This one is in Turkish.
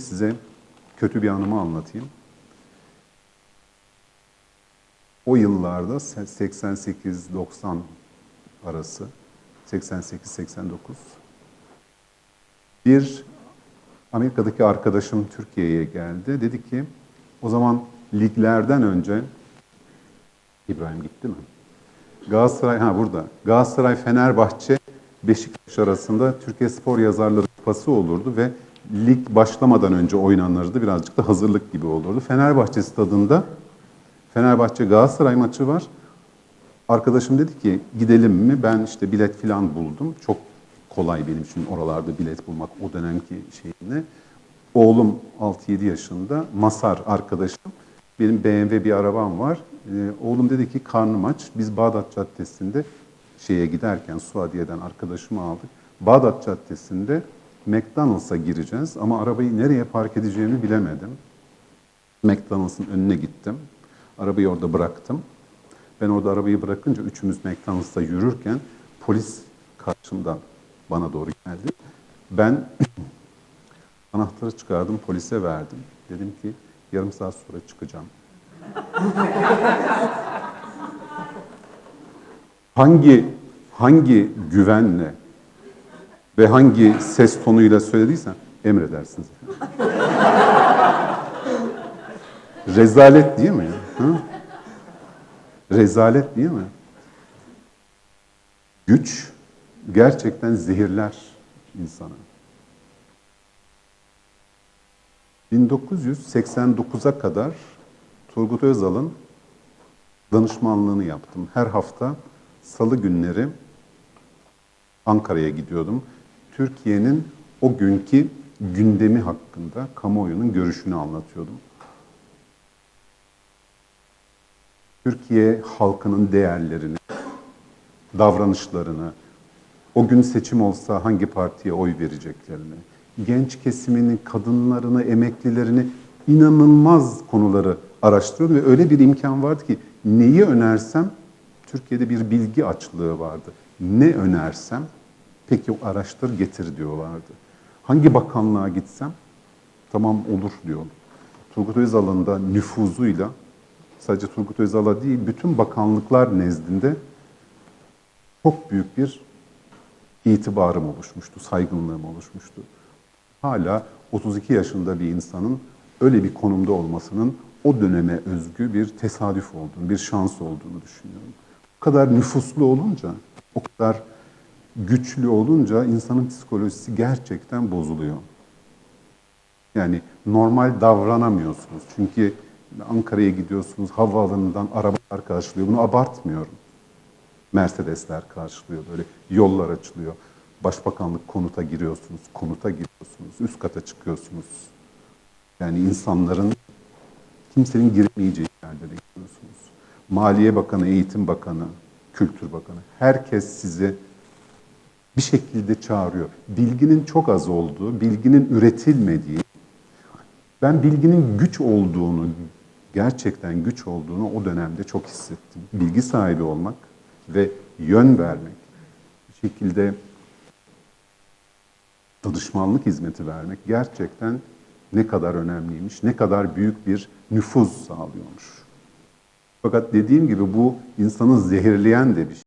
size kötü bir anımı anlatayım. O yıllarda 88-90 arası, 88-89 bir Amerika'daki arkadaşım Türkiye'ye geldi. Dedi ki o zaman liglerden önce İbrahim gitti mi? Galatasaray ha burada. Galatasaray Fenerbahçe Beşiktaş arasında Türkiye Spor Yazarları Kupası olurdu ve lig başlamadan önce oynanırdı. Birazcık da hazırlık gibi olurdu. Fenerbahçe stadında Fenerbahçe Galatasaray maçı var. Arkadaşım dedi ki gidelim mi? Ben işte bilet falan buldum. Çok kolay benim için oralarda bilet bulmak o dönemki şeyine. Oğlum 6-7 yaşında. Masar arkadaşım. Benim BMW bir arabam var. Ee, oğlum dedi ki karnım aç. Biz Bağdat Caddesi'nde şeye giderken Suadiye'den arkadaşımı aldık. Bağdat Caddesi'nde McDonald's'a gireceğiz ama arabayı nereye park edeceğimi bilemedim. McDonald's'ın önüne gittim. Arabayı orada bıraktım. Ben orada arabayı bırakınca üçümüz McDonald's'a yürürken polis karşımdan bana doğru geldi. Ben anahtarı çıkardım, polise verdim. Dedim ki yarım saat sonra çıkacağım. hangi hangi güvenle ve hangi ses tonuyla söylediysen emredersiniz. Rezalet değil mi? Ha? Rezalet değil mi? Güç gerçekten zehirler insanı. 1989'a kadar Turgut Özal'ın danışmanlığını yaptım. Her hafta salı günleri Ankara'ya gidiyordum. Türkiye'nin o günkü gündemi hakkında kamuoyunun görüşünü anlatıyordum. Türkiye halkının değerlerini, davranışlarını, o gün seçim olsa hangi partiye oy vereceklerini, genç kesimini, kadınlarını, emeklilerini inanılmaz konuları araştırıyordum ve öyle bir imkan vardı ki neyi önersem Türkiye'de bir bilgi açlığı vardı. Ne önersem peki araştır getir diyorlardı. Hangi bakanlığa gitsem tamam olur diyor. Turgut Özal'ın da nüfuzuyla sadece Turgut Özal'a değil bütün bakanlıklar nezdinde çok büyük bir itibarım oluşmuştu, saygınlığım oluşmuştu. Hala 32 yaşında bir insanın öyle bir konumda olmasının o döneme özgü bir tesadüf olduğunu, bir şans olduğunu düşünüyorum. O kadar nüfuslu olunca, o kadar güçlü olunca insanın psikolojisi gerçekten bozuluyor. Yani normal davranamıyorsunuz. Çünkü Ankara'ya gidiyorsunuz, havaalanından arabalar karşılıyor. Bunu abartmıyorum. Mercedesler karşılıyor, böyle yollar açılıyor. Başbakanlık konuta giriyorsunuz, konuta giriyorsunuz, üst kata çıkıyorsunuz. Yani insanların, kimsenin giremeyeceği yerlere gidiyorsunuz. Maliye Bakanı, Eğitim Bakanı, Kültür Bakanı, herkes sizi bir şekilde çağırıyor. Bilginin çok az olduğu, bilginin üretilmediği, ben bilginin güç olduğunu, gerçekten güç olduğunu o dönemde çok hissettim. Bilgi sahibi olmak ve yön vermek, bir şekilde danışmanlık hizmeti vermek gerçekten ne kadar önemliymiş, ne kadar büyük bir nüfuz sağlıyormuş. Fakat dediğim gibi bu insanı zehirleyen de bir şey.